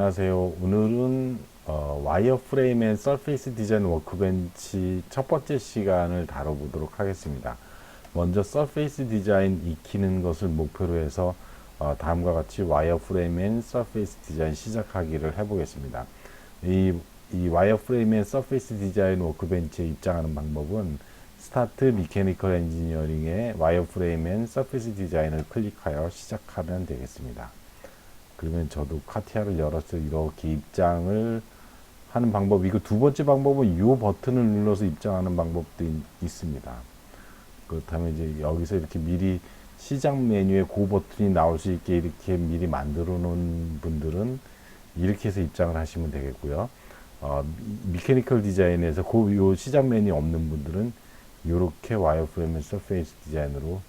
안녕하세요. 오늘은 어, 와이어프레임 앤 서페이스 디자인 워크벤치 첫 번째 시간을 다뤄보도록 하겠습니다. 먼저 서페이스 디자인 익히는 것을 목표로 해서 어, 다음과 같이 와이어프레임 앤 서페이스 디자인 시작하기를 해보겠습니다. 이, 이 와이어프레임 앤 서페이스 디자인 워크벤치에 입장하는 방법은 스타트 미케니컬 엔지니어링의 와이어프레임 앤 서페이스 디자인을 클릭하여 시작하면 되겠습니다. 그러면 저도 카티아를 열어서 이렇게 입장을 하는 방법이고 두 번째 방법은 이 버튼을 눌러서 입장하는 방법도 있, 있습니다. 그렇다면 이제 여기서 이렇게 미리 시작 메뉴에 그 버튼이 나올 수 있게 이렇게 미리 만들어 놓은 분들은 이렇게 해서 입장을 하시면 되겠고요. 어, 미케니컬 디자인에서 그요 시작 메뉴 없는 분들은 이렇게 와이어프레임 앤 서페이스 디자인으로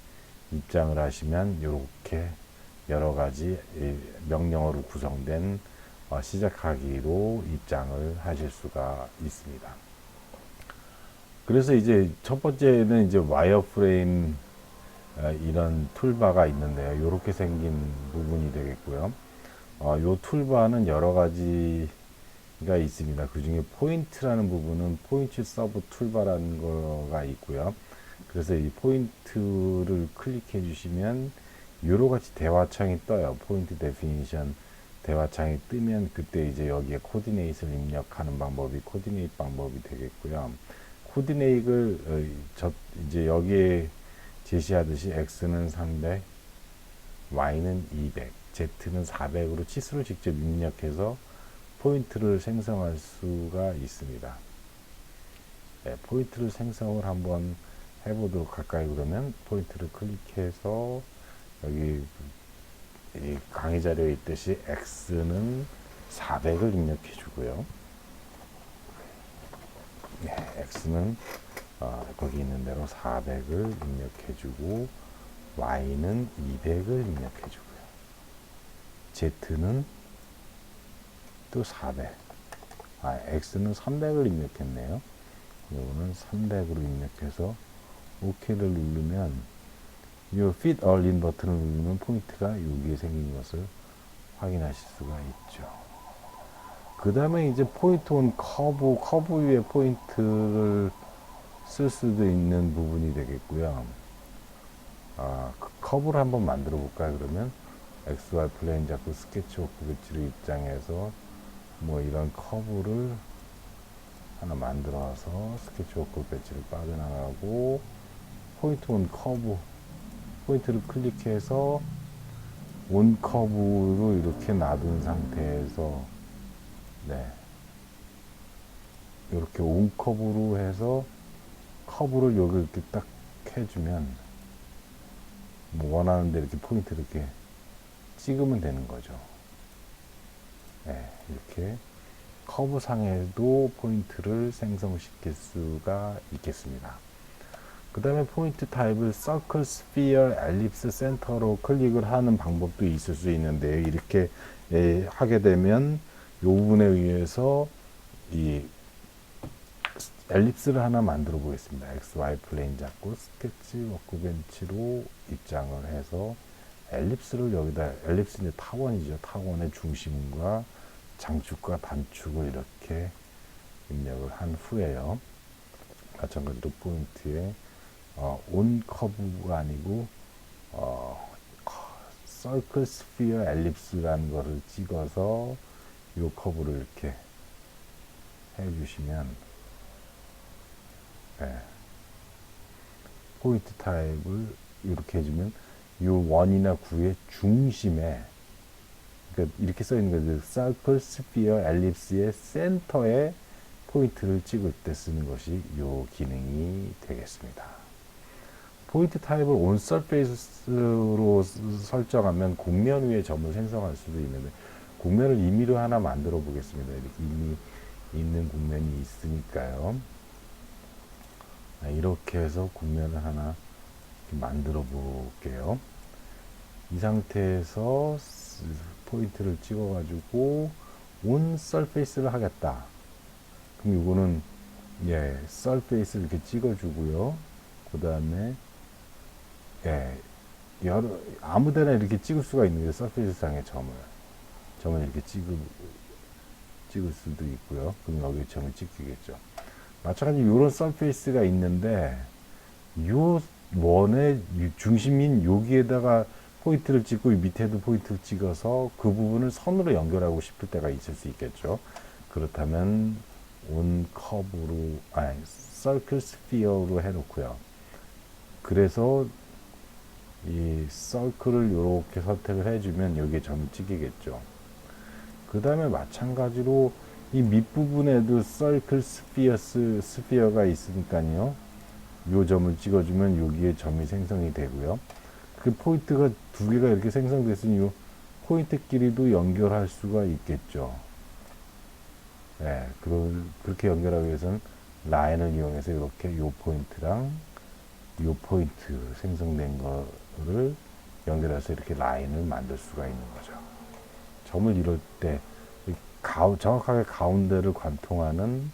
입장을 하시면 이렇게 여러 가지 이 명령어로 구성된 어, 시작하기로 입장을 하실 수가 있습니다. 그래서 이제 첫 번째는 이제 와이어프레임 어, 이런 툴바가 있는데요. 이렇게 생긴 부분이 되겠고요. 어, 요 툴바는 여러 가지가 있습니다. 그 중에 포인트라는 부분은 포인트 서브 툴바라는 거가 있고요. 그래서 이 포인트를 클릭해 주시면 요로 같이 대화창이 떠요. 포인트 데피니션 대화창이 뜨면 그때 이제 여기에 코디네이트를 입력하는 방법이 코디네이트 방법이 되겠고요. 코디네이트를 어, 저 이제 여기에 제시하듯이 x는 300, y는 200, z는 400으로 치수를 직접 입력해서 포인트를 생성할 수가 있습니다. 네, 포인트를 생성을 한번 해보도록 할까요? 그러면 포인트를 클릭해서 여기 이 강의 자료에 있듯이 x는 400을 입력해 주고요. 네, x는 어, 거기 있는 대로 400을 입력해 주고 y는 200을 입력해 주고요. z는 또 400. 아, x는 300을 입력했네요. 이거는 300으로 입력해서 OK를 누르면 이 Fit All In 버튼을 누르면 포인트가 여기에 생긴 것을 확인하실 수가 있죠. 그 다음에 이제 포인트 온 커브, 커브 위에 포인트를 쓸 수도 있는 부분이 되겠고요. 아, 그 커브를 한번 만들어 볼까요? 그러면 XY 플레인 잡고 스케치워크 배치를 입장해서 뭐 이런 커브를 하나 만들어서 스케치워크 배치를 빠져나가고 포인트 온 커브 포인트를 클릭해서 온 커브로 이렇게 놔둔 상태에서 네 이렇게 온 커브로 해서 커브를 여기 이렇게 딱 해주면 뭐 원하는 데 이렇게 포인트 이렇게 찍으면 되는 거죠. 네, 이렇게 커브 상에도 포인트를 생성시킬 수가 있겠습니다. 그 다음에 포인트 타입을 서클, 스피어, 엘립스, 센터로 클릭을 하는 방법도 있을 수 있는데 이렇게 예, 하게 되면 이 부분에 의해서 이 엘립스를 하나 만들어 보겠습니다. XY 플레인 잡고 스케치 워크벤치로 입장을 해서 엘립스를 여기다 엘립스는 타원이죠. 타원의 중심과 장축과 단축을 이렇게 입력을 한 후에요. 마찬가지로 포인트에 어, 온 커브가 아니고 어, 서클 스피어 엘립스라는 거를 찍어서 이 커브를 이렇게 해주시면 네. 포인트 타입을 이렇게 해주면 이 원이나 구의 중심에 그러니까 이렇게 써 있는 거죠. 서클 스피어 엘립스의 센터에 포인트를 찍을 때 쓰는 것이 이 기능이 되겠습니다. 포인트 타입을 온 서페이스로 설정하면 곡면 위에 점을 생성할 수도 있는데 곡면을 임의로 하나 만들어 보겠습니다. 이렇게 이미 있는 곡면이 있으니까요. 이렇게 해서 곡면을 하나 만들어 볼게요. 이 상태에서 포인트를 찍어 가지고 온 서페이스를 하겠다. 그럼 이거는 예, 서페이스를 이렇게 찍어 주고요. 그 다음에 예, 여러 아무 데나 이렇게 찍을 수가 있는 게 서페이스 상의 점을 점을 이렇게 찍을 찍을 수도 있고요. 그럼 여기 점이 찍히겠죠. 마찬가지로 이런 서페이스가 있는데 요 원의 유- 중심인 여기에다가 포인트를 찍고 이 밑에도 포인트를 찍어서 그 부분을 선으로 연결하고 싶을 때가 있을 수 있겠죠. 그렇다면 온 커브로 아니 서클 스피어로 해놓고요. 그래서 이 서클을 이렇게 선택을 해주면 여기에 점이 찍히겠죠. 그 다음에 마찬가지로 이 밑부분에도 서클 스피어스 스피어가 있으니까요. 요 점을 찍어주면 여기에 점이 생성이 되고요. 그 포인트가 두 개가 이렇게 생성됐으니 요 포인트끼리도 연결할 수가 있겠죠. 네, 그러, 그렇게 연결하기 위해서는 라인을 이용해서 이렇게 요 포인트랑 요 포인트 생성된 거 를 연결해서 이렇게 라인을 만들 수가 있는 거죠. 점을 이룰 때이 가우, 정확하게 가운데를 관통하는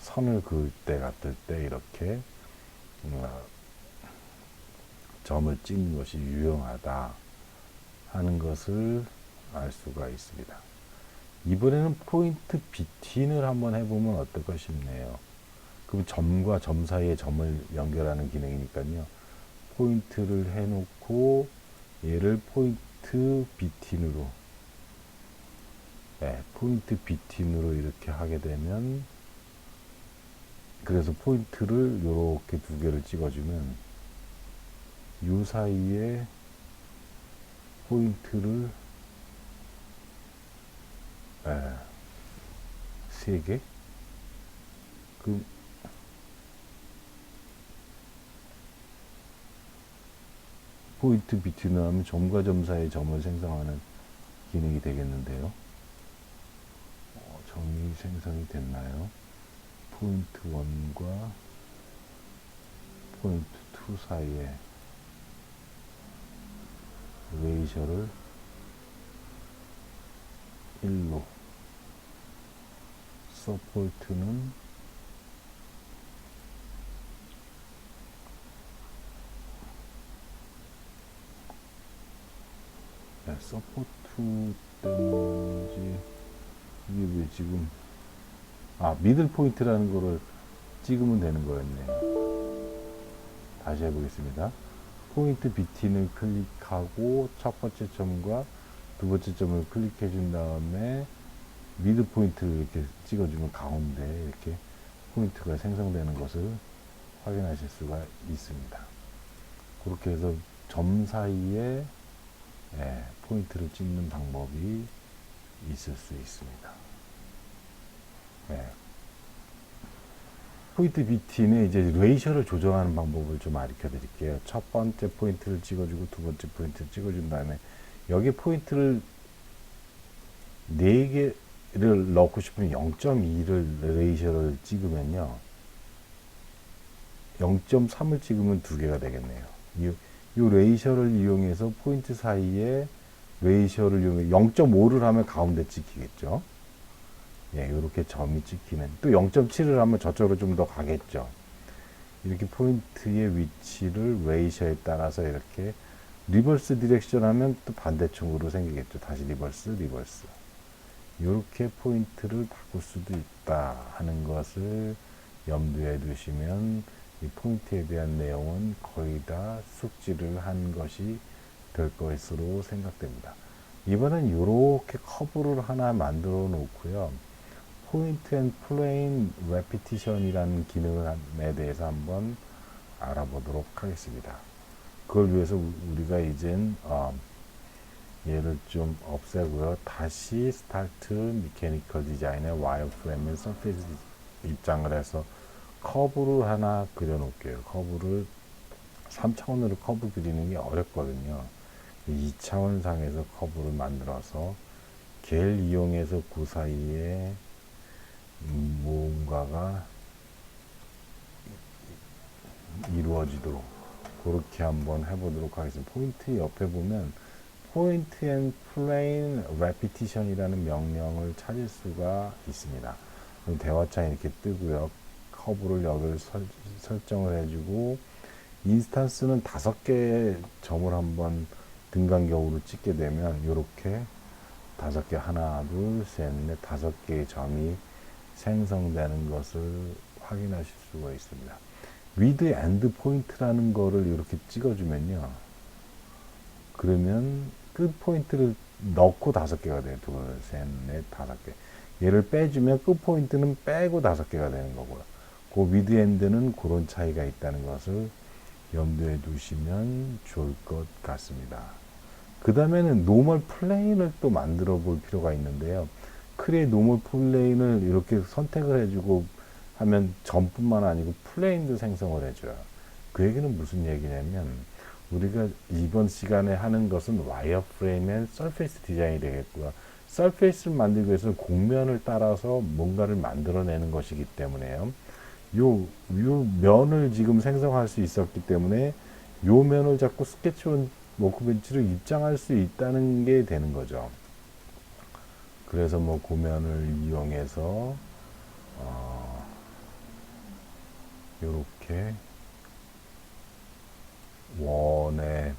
선을 그을 때 같을 때 이렇게 어, 점을 찍는 것이 유용하다 하는 것을 알 수가 있습니다. 이번에는 포인트 비틴을 한번 해보면 어떨까 싶네요. 그럼 점과 점 사이에 점을 연결하는 기능이니까요. 포인트를 해놓고 얘를 포인트 비틴으로 네, 포인트 비틴으로 이렇게 하게 되면 그래서 포인트를 이렇게 두 개를 찍어주면 요 사이에 포인트를 예, 세 개? 그 포인트 하면 점과 점 사이에 점을 생성하는 기능이 되겠는데요. 어, 점이 생성이 됐나요? 포인트 1과 포인트 2 사이에 레이저를 1로 서포트는 네, 서포트 때문인지 이게 왜 지금 아 미들 포인트라는 거를 찍으면 되는 거였네요 다시 해보겠습니다 포인트 BT는 클릭하고 첫 번째 점과 두 번째 점을 클릭해 준 다음에 미드 포인트를 이렇게 찍어주면 가운데 이렇게 포인트가 생성되는 것을 확인하실 수가 있습니다. 그렇게 해서 점 사이에 예, 포인트를 찍는 방법이 있을 수 있습니다. 예. 포인트 BT는 이제 레이셔를 조정하는 방법을 좀 알려 드릴게요. 첫 번째 포인트를 찍어주고 두 번째 포인트를 찍어준 다음에 여기 포인트를 4개를 넣고 싶으면 0.2를 레이셔를 찍으면요. 0.3을 찍으면 두 개가 되겠네요. 이, 이 레이셔를 이용해서 포인트 사이에 레이셔를 이용해 0.5를 하면 가운데 찍히겠죠. 예, 이렇게 점이 찍히는. 또 0.7을 하면 저쪽으로 좀 더 가겠죠. 이렇게 포인트의 위치를 레이셔에 따라서 이렇게 리버스 디렉션 하면 또 반대쪽으로 생기겠죠. 다시 리버스, 리버스. 이렇게 포인트를 바꿀 수도 있다 하는 것을 염두에 두시면 이 포인트에 대한 내용은 거의 다 숙지를 한 것이 될 것으로 생각됩니다. 이번엔 이렇게 커브를 하나 만들어 놓고요. 포인트 앤 플레인 레피티션이라는 기능에 대해서 한번 알아보도록 하겠습니다. 그걸 위해서 우리가 이젠 어, 얘를 좀 없애고요. 다시 스타트 미케니컬 디자인의 와이어프레임 앤 서페이스 입장을 해서 커브를 하나 그려 놓을게요. 커브를 3차원으로 커브 그리는 게 어렵거든요. 2차원 상에서 커브를 만들어서 겔 이용해서 그 사이에 뭔가가 이루어지도록 그렇게 한번 해보도록 하겠습니다. 포인트 옆에 보면 포인트 앤 플레인 레피티션이라는 명령을 찾을 수가 있습니다. 그럼 대화창 이렇게 뜨고요. 커브를 여기를 설, 설정을 해주고 인스탄스는 다섯 개의 점을 한번 등간격으로 찍게 되면 이렇게 다섯 개 하나 둘 셋 넷 다섯 개의 점이 생성되는 것을 확인하실 수가 있습니다. 위드 엔드 포인트라는 거를 이렇게 찍어주면요. 그러면 끝 포인트를 넣고 다섯 개가 돼요. 둘, 셋, 넷, 다섯 개. 얘를 빼주면 끝 포인트는 빼고 다섯 개가 되는 거고요. 그 위드 엔드는 그런 차이가 있다는 것을 염두에 두시면 좋을 것 같습니다. 그 다음에는 노멀 플레인을 또 만들어 볼 필요가 있는데요. 크리에 노멀 플레인을 이렇게 선택을 해주고 하면 점뿐만 아니고 플레인도 생성을 해줘요. 그 얘기는 무슨 얘기냐면 우리가 이번 시간에 하는 것은 와이어 프레임 앤 서페이스 디자인이 되겠고요. 서페이스를 만들기 위해서는 곡면을 따라서 뭔가를 만들어내는 것이기 때문에요. 요, 요 면을 지금 생성할 수 있었기 때문에 요 면을 자꾸 스케치온 워크벤치로 입장할 수 있다는 게 되는 거죠. 그래서 뭐 고면을 이용해서 어, 요렇게 원에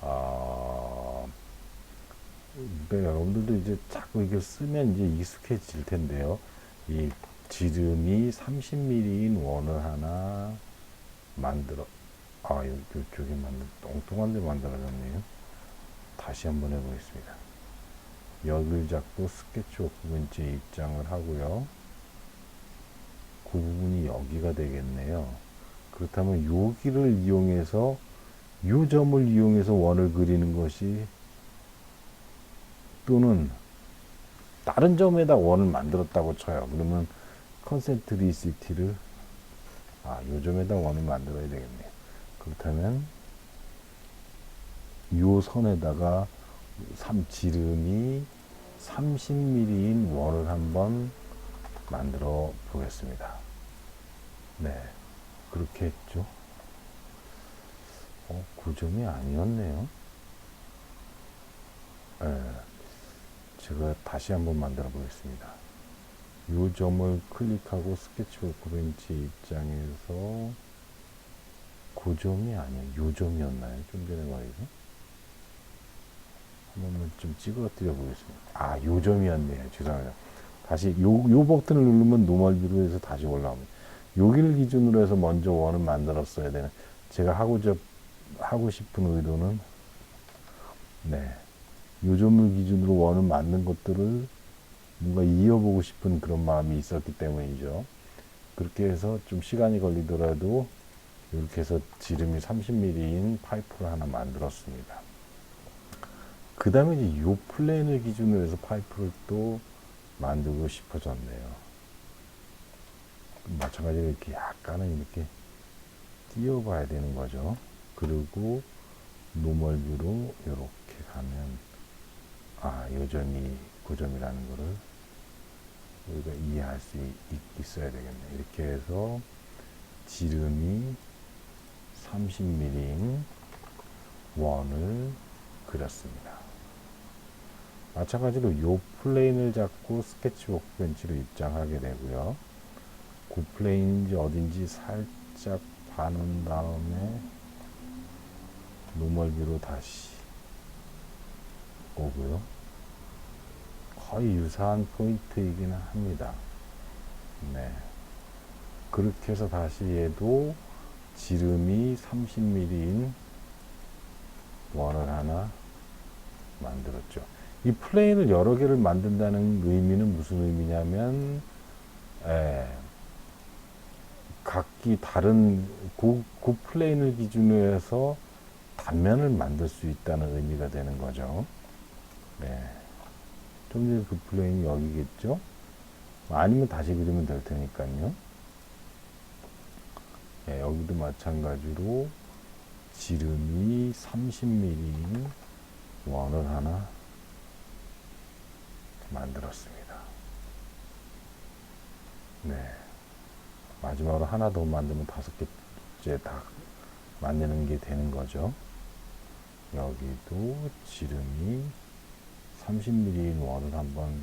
아 그러니까 여러분들도 이제 자꾸 이게 쓰면 이제 익숙해질 텐데요. 이 지름이 30mm인 원을 하나 만들어 아 요, 요쪽에 만들 엉뚱한 데 만들어졌네요. 다시 한번 해보겠습니다. 여기를 잡고 스케치 워크벤치에 입장을 하고요. 그 부분이 여기가 되겠네요. 그렇다면 여기를 이용해서 요 점을 이용해서 원을 그리는 것이 또는 다른 점에다 원을 만들었다고 쳐요. 그러면 컨센트리시티를 아, 요 점에다 원을 만들어야 되겠네요. 그렇다면 요 선에다가 3 지름이 30mm인 원을 한번 만들어 보겠습니다. 네. 그렇게 했죠. 어, 9점이 아니었네요. 네. 제가 다시 한번 만들어 보겠습니다. 이 점을 클릭하고 스케치 워크벤치 입장에서 9점이 아니에요. 요 점이었나요? 좀 전에 말이죠. 한 번만 좀 찍어 드려 보겠습니다. 아, 요 점이었네요. 죄송합니다. 다시 요, 요 버튼을 누르면 노멀 뷰로 해서 다시 올라옵니다. 여기를 기준으로 해서 먼저 원을 만들었어야 되는 제가 하고자 하고 싶은 의도는 네. 요 점을 기준으로 원을 만든 것들을 뭔가 이어보고 싶은 그런 마음이 있었기 때문이죠. 그렇게 해서 좀 시간이 걸리더라도 이렇게 해서 지름이 30mm인 파이프를 하나 만들었습니다. 그 다음에 이제 요 플랜을 기준으로 해서 파이프를 또 만들고 싶어졌네요. 마찬가지로 이렇게 약간은 이렇게 띄워봐야 되는 거죠. 그리고 노멀 뷰로 이렇게 가면 아, 요 점이 그 점이라는 거를 우리가 이해할 수 있, 어야 되겠네. 이렇게 해서 지름이 30mm인 원을 그렸습니다. 마찬가지로 요 플레인을 잡고 스케치 워크벤치로 입장하게 되고요. 그 플레인인지 어딘지 살짝 봐놓은 다음에 노멀뷰로 다시 오고요. 거의 유사한 포인트이기는 합니다. 네. 그렇게 해서 다시 얘도 지름이 30mm인 원을 하나 만들었죠. 이 플레인을 여러 개를 만든다는 의미는 무슨 의미냐면, 에, 각기 다른 그, 그 플레인을 기준으로 해서 단면을 만들 수 있다는 의미가 되는 거죠. 네. 좀 전에 그 플레인이 여기겠죠? 아니면 다시 그리면 될 테니까요. 네, 여기도 마찬가지로 지름이 30mm인 원을 하나 만들었습니다. 네. 마지막으로 하나 더 만들면 다섯 개째 다 만드는 게 되는 거죠. 여기도 지름이 30mm인 원을 한번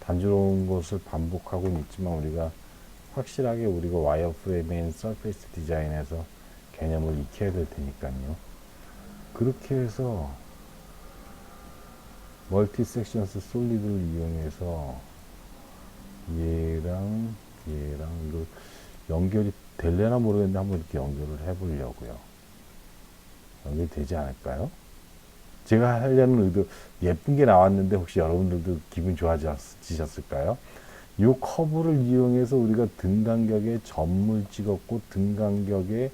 단조로운 것을 반복하고 있지만 우리가 확실하게 우리가 와이어 프레임인 서페이스 디자인에서 개념을 익혀야 될 테니까요. 그렇게 해서 멀티 섹션스 솔리드를 이용해서 얘랑 얘랑 이거 연결이 될래나 모르겠는데 한번 이렇게 연결을 해보려고요. 연결되지 않을까요? 제가 하려는 의도 예쁜 게 나왔는데 혹시 여러분들도 기분 좋아지셨을까요? 이 커브를 이용해서 우리가 등 간격에 점을 찍었고 등 간격에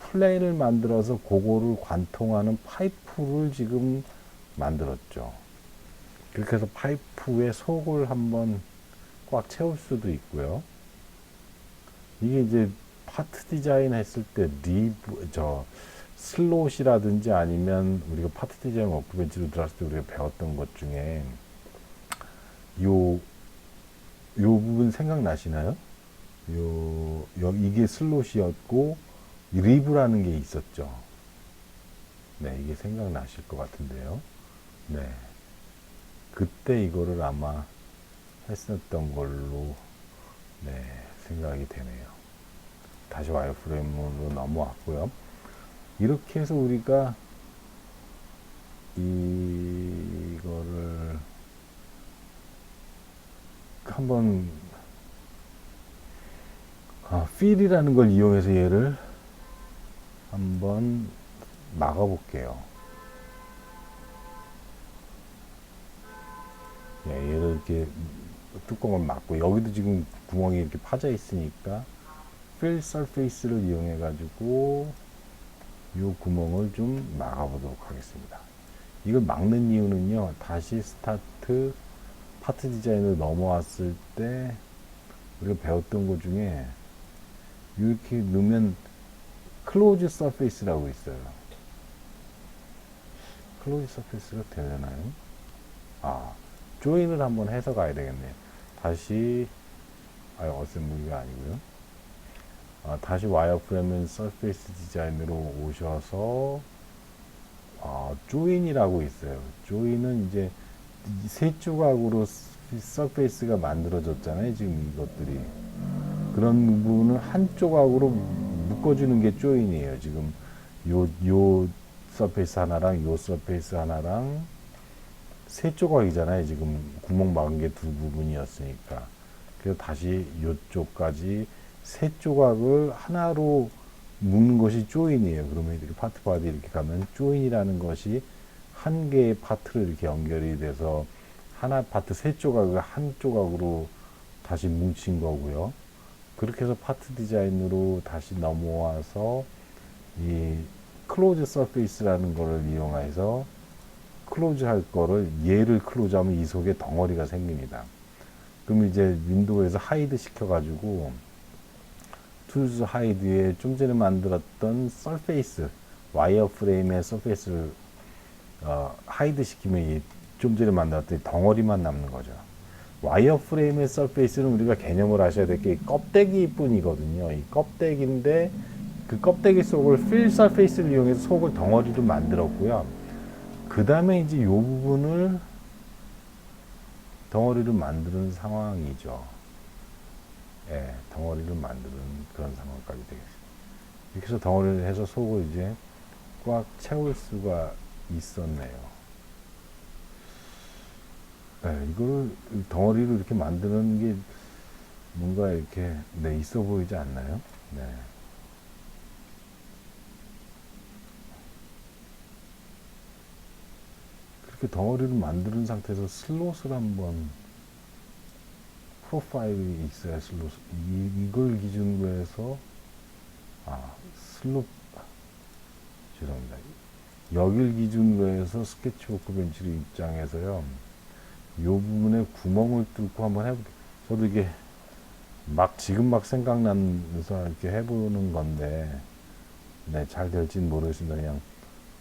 플레인을 만들어서 그거를 관통하는 파이프를 지금 만들었죠. 그렇게 해서 파이프의 속을 한번 꽉 채울 수도 있고요. 이게 이제 파트 디자인 했을 때 리브, 저, 슬롯이라든지 아니면 우리가 파트 디자인 워크벤치로 들어갔을 때 우리가 배웠던 것 중에 요, 요 부분 생각나시나요? 요, 여, 이게 슬롯이었고, 이 리브라는 게 있었죠. 네, 이게 생각나실 것 같은데요. 네. 그때 이거를 아마 했었던 걸로, 네, 생각이 되네요. 다시 와이어프레임으로 넘어왔고요. 이렇게 해서 우리가 이거를 한번 아, 필이라는 걸 이용해서 얘를 한번 막아 볼게요. 예, 얘를 이렇게 뚜껑을 막고 여기도 지금 구멍이 이렇게 파져 있으니까 필 서페이스를 이용해 가지고 이 구멍을 좀 막아 보도록 하겠습니다. 이걸 막는 이유는요. 다시 스타트 파트 디자인으로 넘어왔을 때 우리가 배웠던 것 중에 이렇게 넣으면 클로즈 서페이스라고 있어요. 클로즈 서페이스가 되려나요? 아, 조인을 한번 해서 가야 되겠네요. 다시 아, 어셈블리가 아니고요. 아, 다시 와이어프레임 서페이스 디자인으로 오셔서 아, 조인이라고 있어요. 조인은 이제 이세 조각으로 서페이스가 만들어졌잖아요. 지금 이것들이 그런 부분을 한 조각으로 묶어주는 게 조인이에요. 지금 요 요 서페이스 하나랑 요 서페이스 하나랑 세 조각이잖아요. 지금 구멍 막은 게 두 부분이었으니까. 그래서 다시 요쪽까지 세 조각을 하나로 묶는 것이 조인이에요. 그러면 이렇게 파트 바디 이렇게 가면 조인이라는 것이 한 개의 파트로 이렇게 연결이 돼서 하나 파트 세 조각을 한 조각으로 다시 뭉친 거고요. 그렇게 해서 파트 디자인으로 다시 넘어와서 이 클로즈 서페이스라는 거를 이용해서 클로즈 할 거를 얘를 클로즈 하면 이 속에 덩어리가 생깁니다. 그럼 이제 윈도우에서 하이드 시켜가지고 툴즈 하이드에 좀 전에 만들었던 서페이스 와이어 프레임의 서페이스를 어, 하이드 시키면 이좀 전에 만들었던 이 덩어리만 남는 거죠. 와이어 프레임의 서페이스는 우리가 개념을 하셔야 될 게 껍데기 뿐이거든요. 이 껍데기인데 그 껍데기 속을 필 서페이스를 이용해서 속을 덩어리로 만들었고요. 그 다음에 이제 이 부분을 덩어리를 만드는 상황이죠. 예, 덩어리를 만드는 그런 상황까지 되겠습니다. 이렇게 해서 덩어리를 해서 속을 이제 꽉 채울 수가 있었네요. 네, 이거를 덩어리로 이렇게 만드는 게 뭔가 이렇게 네, 있어 보이지 않나요? 네. 그렇게 덩어리를 만드는 상태에서 슬롯을 한번 프로파일이 있어야 이, 이걸 기준으로 해서 아 슬롯 죄송합니다. 여길 기준으로 해서 스케치워크 벤치를 입장해서요 이 부분에 구멍을 뚫고 한번 해볼게요. 저도 이게 막 지금 막 생각나면서 이렇게 해보는 건데 네, 잘 될지는 모르겠습니다. 그냥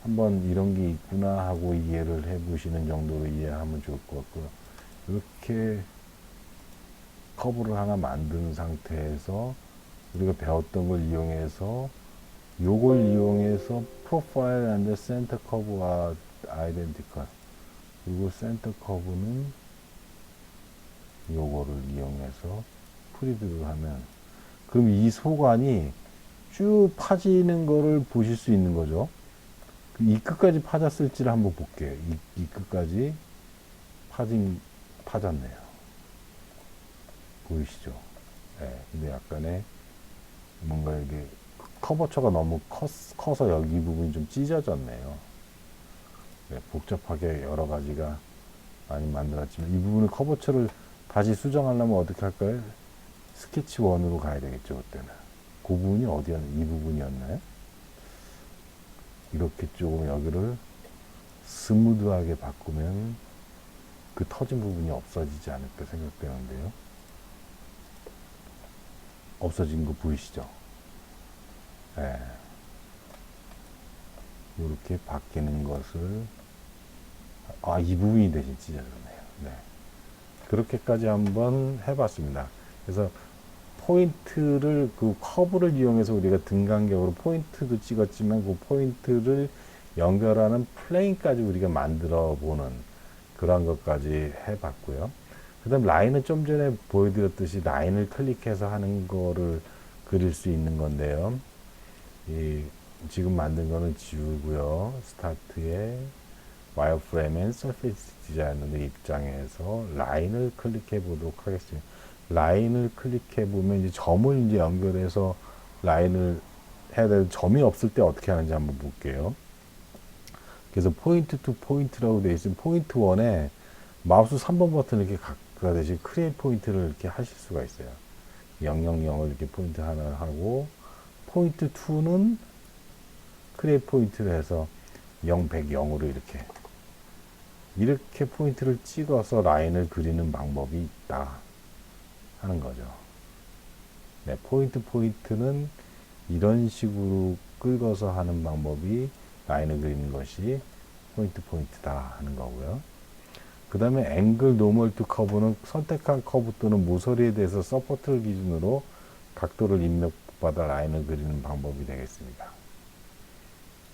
한번 이런 게 있구나 하고 이해를 해보시는 정도로 이해하면 좋을 것 같고요. 이렇게 커브를 하나 만든 상태에서 우리가 배웠던 걸 이용해서 요걸 이용해서 프로파일 앤드 센터 커브와 아이덴티컬 그리고 센터 커브는 요거를 이용해서 프리드를 하면 그럼 이 소관이 쭉 파지는 거를 보실 수 있는 거죠. 이 끝까지 파졌을지를 한번 볼게요. 이, 이 끝까지 파진, 파졌네요. 보이시죠? 예, 근데 약간의 뭔가 이게 커버처가 너무 컸, 커서 여기 이 부분이 좀 찢어졌네요. 네, 복잡하게 여러 가지가 많이 만들었지만 이 부분을 커버처를 다시 수정하려면 어떻게 할까요? 스케치 원으로 가야 되겠죠, 그때는. 그 부분이 어디였나요? 이 부분이었나요? 이렇게 조금 여기를 스무드하게 바꾸면 그 터진 부분이 없어지지 않을까 생각되는데요. 없어진 거 보이시죠? 예. 이렇게 바뀌는 것을 아, 이 부분이 대신 찢어졌네요. 네. 그렇게까지 한번 해봤습니다. 그래서 포인트를 그 커브를 이용해서 우리가 등간격으로 포인트도 찍었지만 그 포인트를 연결하는 플레인까지 우리가 만들어 보는 그런 것까지 해봤고요. 그 다음 라인은 좀 전에 보여드렸듯이 라인을 클릭해서 하는 거를 그릴 수 있는 건데요. 이 지금 만든 거는 지우고요. 스타트에 와이어프레임 앤 서페이스 디자이너 입장에서 라인을 클릭해 보도록 하겠습니다. 라인을 클릭해 보면 이제 점을 이제 연결해서 라인을 해야 되는 점이 없을 때 어떻게 하는지 한번 볼게요. 그래서 포인트 투 포인트라고 되어 있으면 포인트 원에 마우스 3번 버튼 이렇게 가듯이 크리에이트 포인트를 이렇게 하실 수가 있어요. 000을 이렇게 포인트 하나 하고 포인트 2는 크리에이트 포인트를 해서 0, 100, 0으로 이렇게 이렇게 포인트를 찍어서 라인을 그리는 방법이 있다 하는 거죠. 네, 포인트 포인트는 이런 식으로 긁어서 하는 방법이 라인을 그리는 것이 포인트 포인트다 하는 거고요. 그 다음에 앵글 노멀 투 커브는 선택한 커브 또는 모서리에 대해서 서포트를 기준으로 각도를 입력받아 라인을 그리는 방법이 되겠습니다.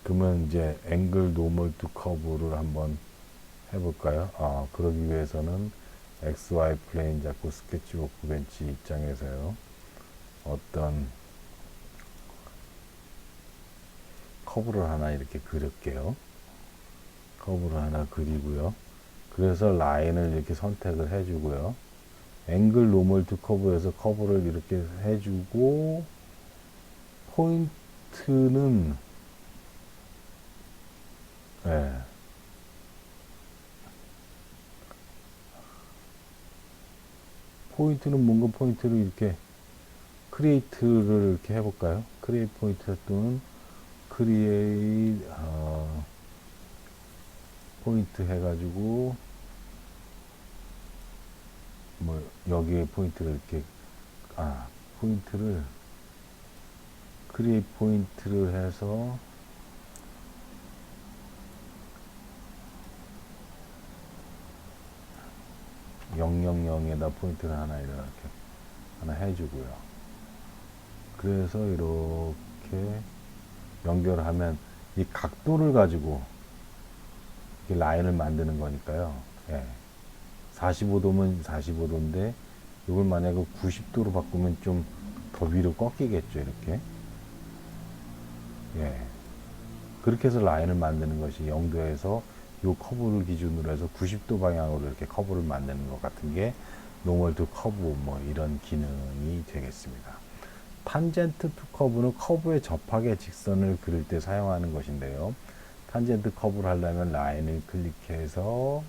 그러면 이제 앵글 노멀 투 커브를 한번 해볼까요? 아, 그러기 위해서는 XY 플레인 잡고 스케치 워크벤치 입장에서요. 어떤 커브를 하나 이렇게 그릴게요. 커브를 하나 그리고요. 그래서 라인을 이렇게 선택을 해주고요. 앵글 노멀 투 커브에서 커브를 이렇게 해주고 포인트는 예. 포인트는 뭔가 포인트를 이렇게 크리에이트를 이렇게 해볼까요? 크리에이트 또는 크리에이트 어, 포인트 해가지고 뭐 여기에 포인트를 이렇게 아 포인트를 크리에이트 포인트를 해서 영영영에다 포인트를 하나 이렇게 하나 해주고요. 그래서 이렇게 연결하면 이 각도를 가지고 이 라인을 만드는 거니까요. 예. 45도면 45도인데 이걸 만약에 90도로 바꾸면 좀 더 위로 꺾이겠죠. 이렇게. 예. 그렇게 해서 라인을 만드는 것이 0도에서 요 커브를 기준으로 해서 90도 방향으로 이렇게 커브를 만드는 것 같은 게 노멀 투 커브 뭐 이런 기능이 되겠습니다. 탄젠트 투 커브는 커브에 접하게 직선을 그릴 때 사용하는 것인데요. 탄젠트 커브를 하려면 라인을 클릭해서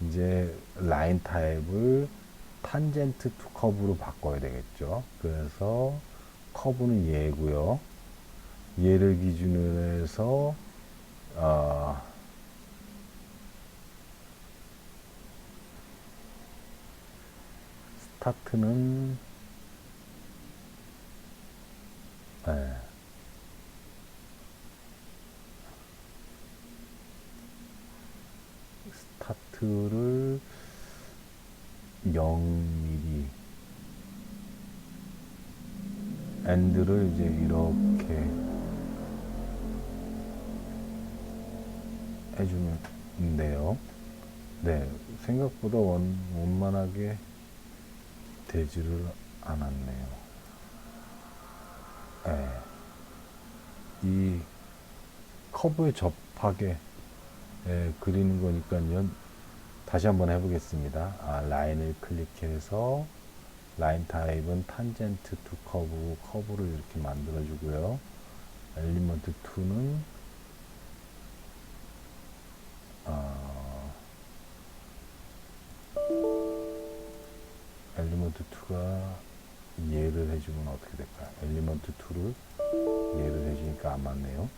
이제 라인 타입을 탄젠트 투 커브로 바꿔야 되겠죠. 그래서 커브는 얘고요. 얘를 기준으로 해서 어, 스타트는 네. 스타트를 0mm 엔드를 이제 이렇게 해주는데요. 네, 생각보다 원, 원만하게 되지를 않았네요. 네. 이 커브에 접하게 예, 그리는 거니까요. 다시 한번 해보겠습니다. 아, 라인을 클릭해서 라인 타입은 탄젠트 투 커브, 커브를 이렇게 만들어주고요. 엘리먼트 2는 어, 엘리먼트 2가 예를 해주면 어떻게 될까요? 엘리먼트 2를 예를 해주니까 안 맞네요.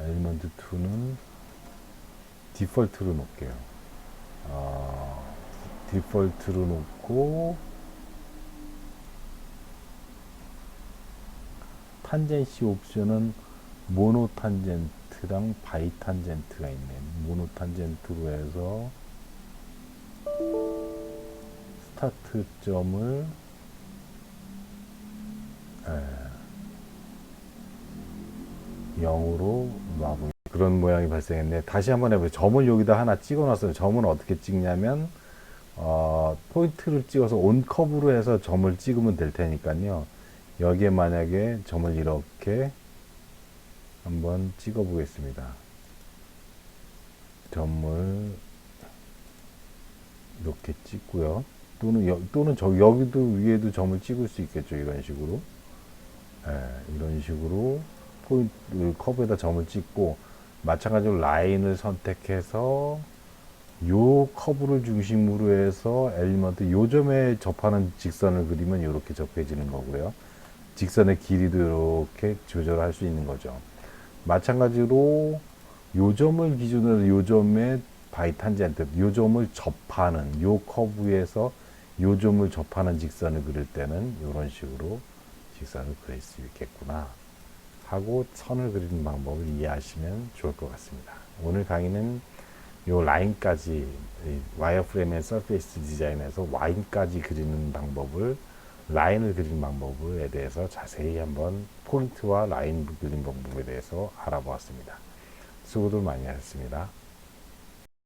엘리먼트 2는 디폴트로 놓을게요. 어, 디폴트로 놓고 탄젠시 옵션은 모노 탄젠트랑 바이 탄젠트가 있네. 모노 탄젠트로 해서 스타트 점을 예, 0으로 놔보 그런 모양이 발생했네. 다시 한번 해보세요. 점을 여기다 하나 찍어놨어요. 점은 어떻게 찍냐면 어, 포인트를 찍어서 온 커브로 해서 점을 찍으면 될 테니까요. 여기에 만약에 점을 이렇게 한번 찍어 보겠습니다. 점을 이렇게 찍고요. 또는 여, 또는 저 여기도 위에도 점을 찍을 수 있겠죠. 이런 식으로. 예, 이런 식으로 포인트 그 커브에다 점을 찍고 마찬가지로 라인을 선택해서 요 커브를 중심으로 해서 엘리먼트 요 점에 접하는 직선을 그리면 이렇게 접해지는 거고요. 직선의 길이도 이렇게 조절할 수 있는 거죠. 마찬가지로 요 점을 기준으로 요 점에 바이 탄젠트, 요 점을 접하는 요 커브에서 요 점을 접하는 직선을 그릴 때는 이런 식으로 직선을 그릴 수 있겠구나 하고 선을 그리는 방법을 이해하시면 좋을 것 같습니다. 오늘 강의는 요 라인까지 와이어프레임의 서페이스 디자인에서 라인까지 그리는 방법을 라인을 그리는 방법에 대해서 자세히 한번 포인트와 라인 그리는 방법에 대해서 알아보았습니다. 수고들 많이 하셨습니다.